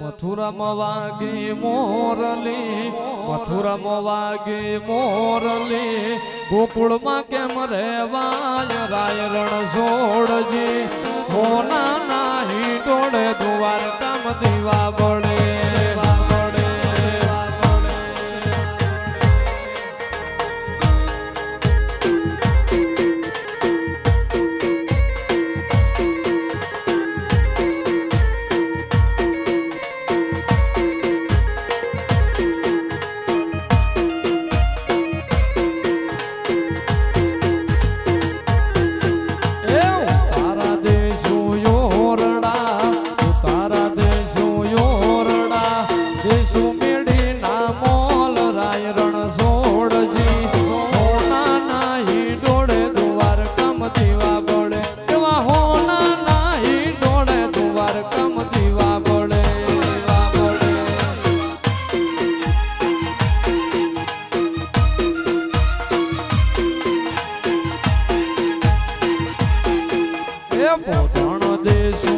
મથુરામાં વાગી મોરલી, મથુરામાં વાગી મોરલી. ગોકુળમાં કેમ રેવાય રાય રણ છોડજી મોના નાહી ટોળે દ્વારકામ દીવા બળે careful, turn on this.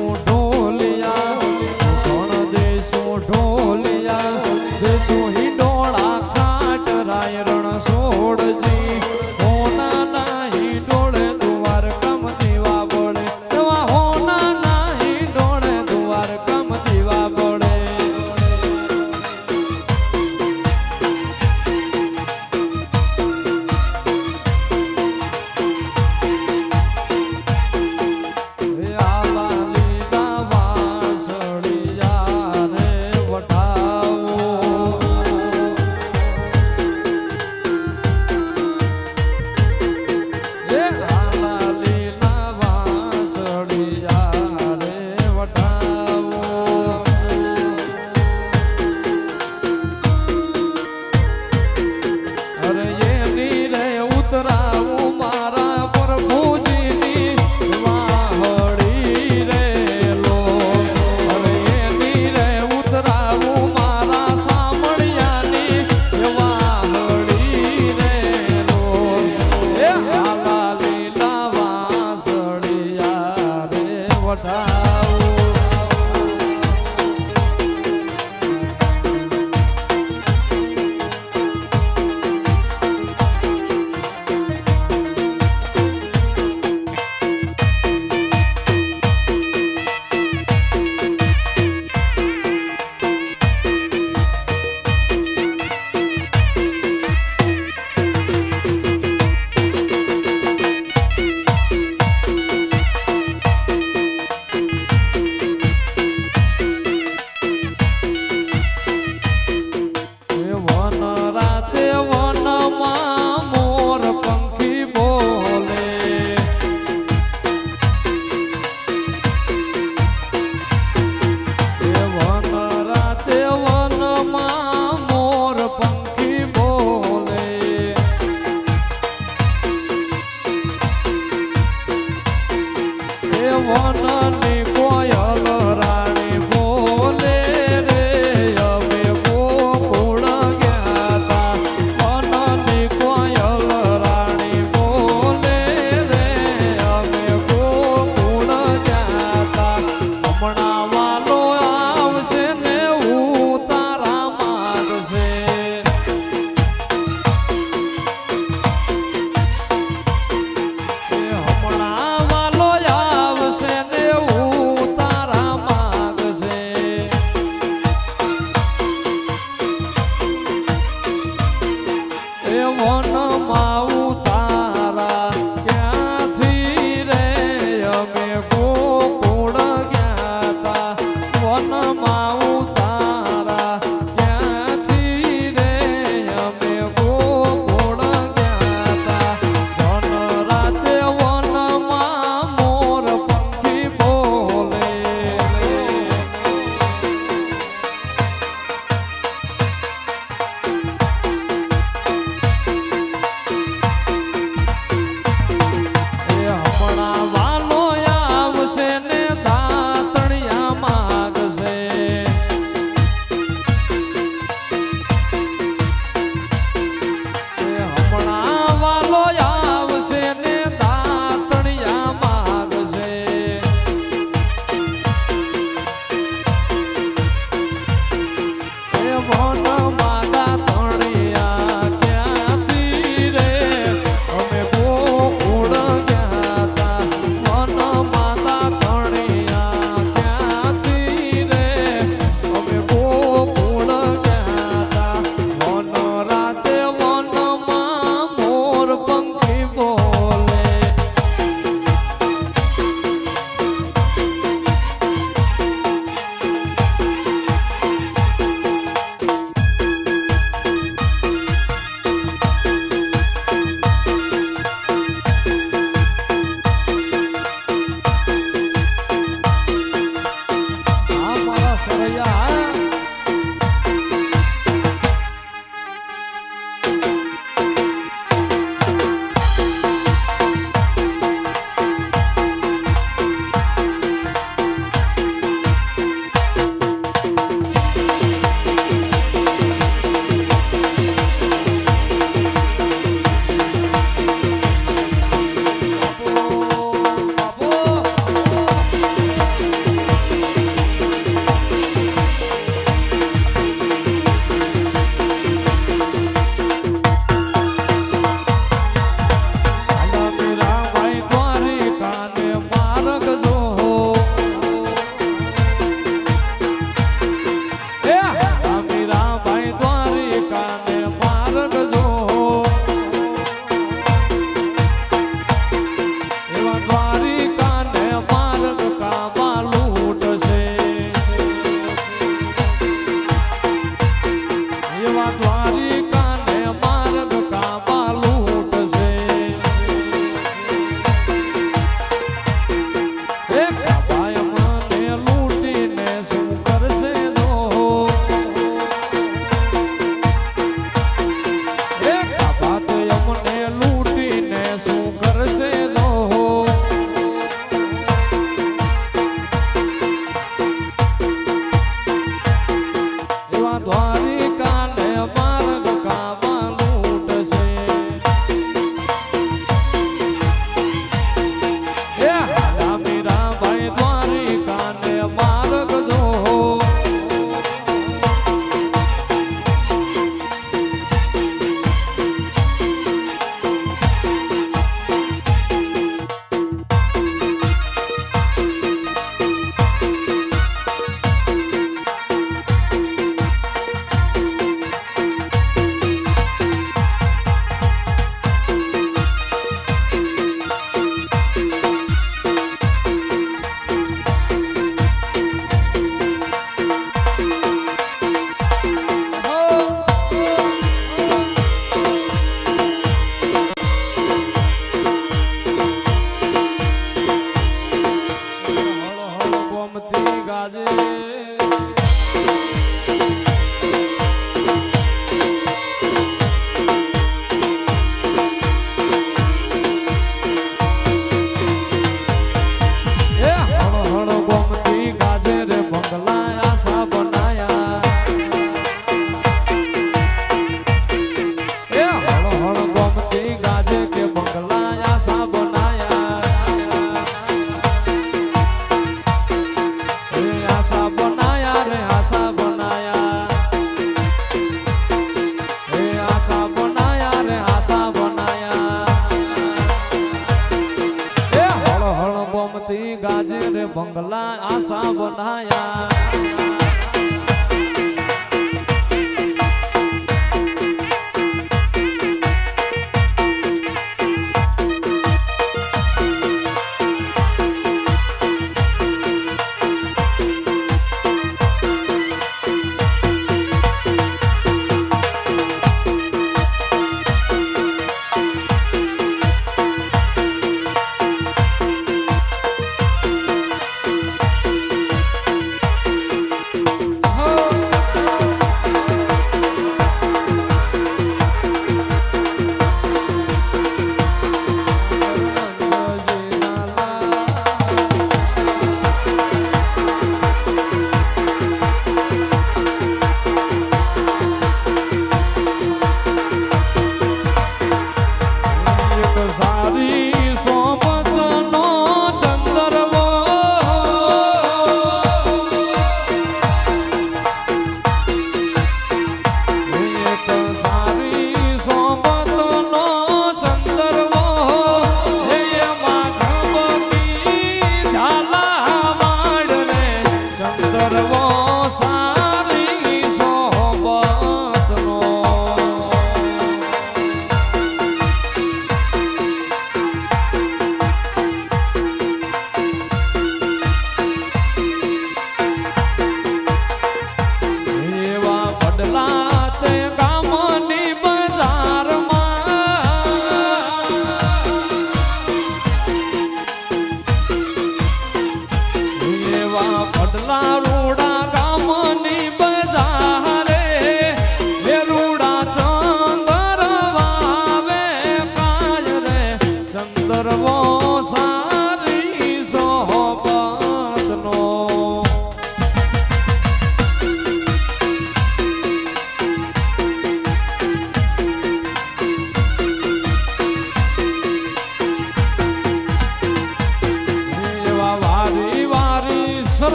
ગમતી ગાજે રે બંગલા આશા બનાયા.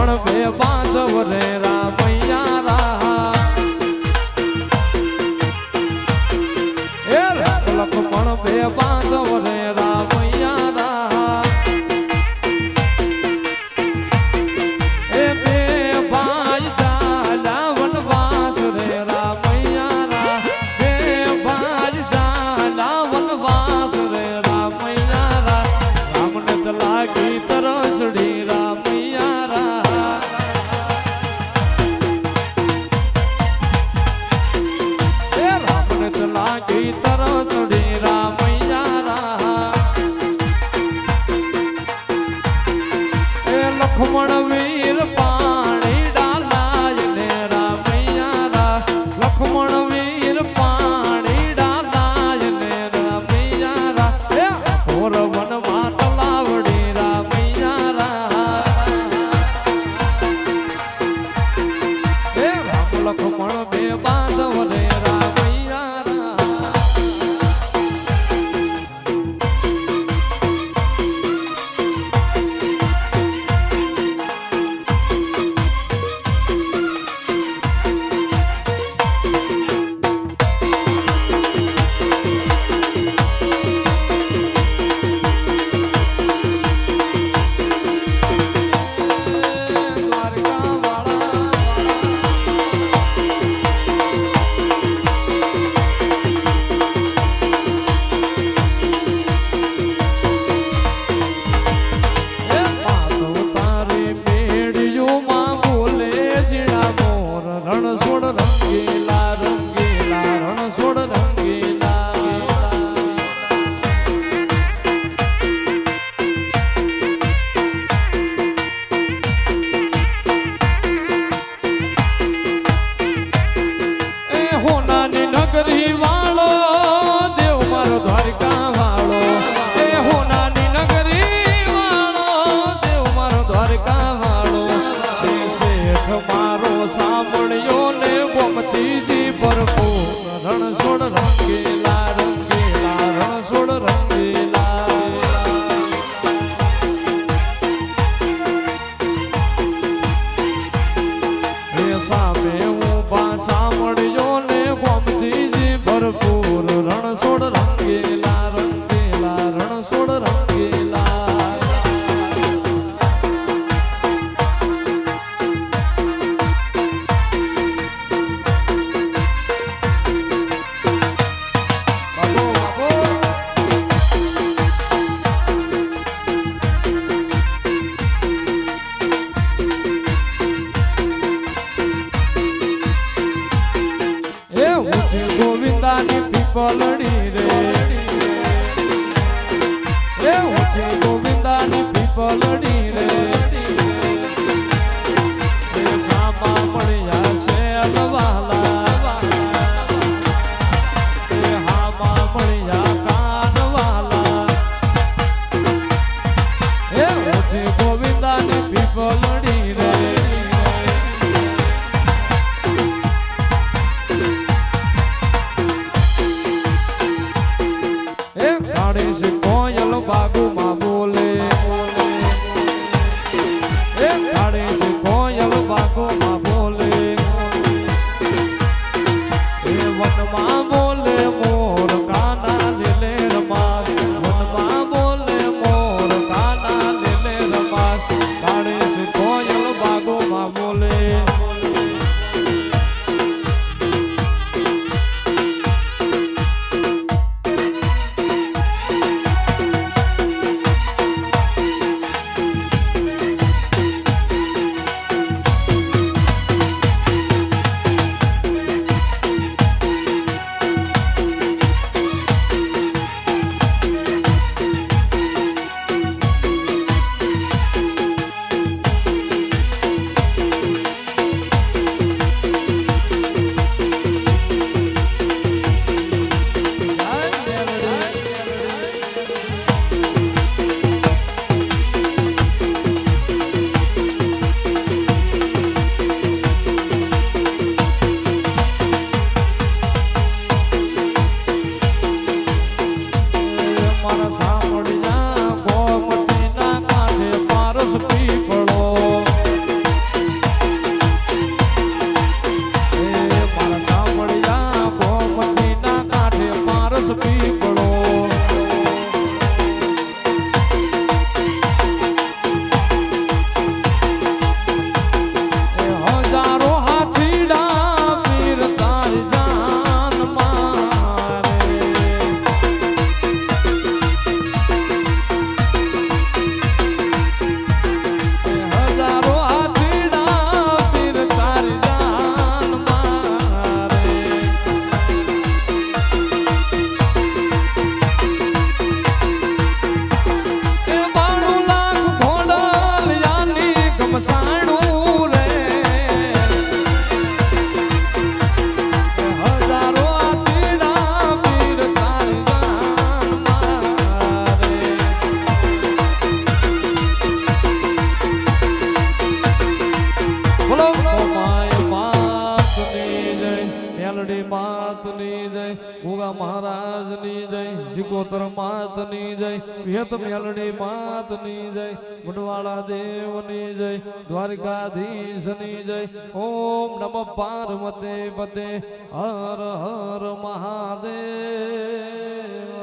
લખમણ બે બાંધવ રે રામૈયા ગોવિંદા ને પીપલડી હેત મેલડી માતની જય ગુણવાળા દેવની જય, દ્વારકાધીશની જય. ઓમ નમ પાર્વતે પતે, હર હર મહાદેવ.